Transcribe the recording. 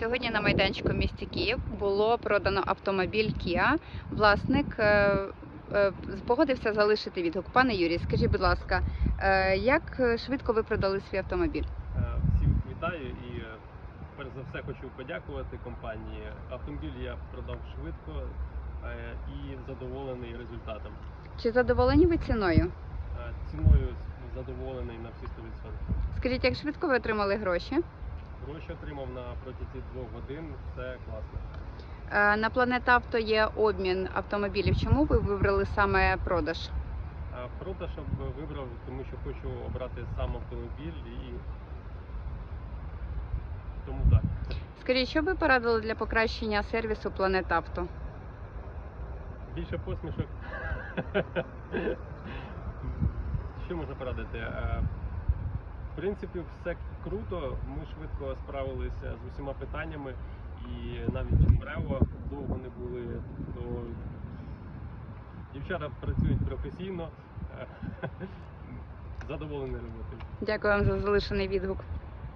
Сьогодні на майданчику в місті Київ було продано автомобіль Kia. Власник е, е, погодився залишити відгук. Пане Юрій, скажіть, будь ласка, е, як швидко ви продали свій автомобіль? Всіх вітаю і перш за все хочу подякувати компанії. Автомобіль я продав швидко і задоволений результатом. Чи задоволені ви ціною? Ціною задоволений на всі 100%. Скажіть, як швидко ви отримали гроші? Гроші отримав на протязі двох годин. Все класно. Е, На Планет Авто є обмін автомобілів. Чому ви вибрали саме продаж? Е, Продаж об- вибрав, тому що хочу обрати сам автомобіль і тому так. Скажіть, що ви порадили для покращення сервісу Планет Авто? Більше посмішок. Що можна порадити? Е, В принципі, все круто. Ми швидко справилися з усіма питаннями, і навіть мрево довго не були. То дівчата працюють професійно. задоволені роботою. Дякую вам за залишений відгук.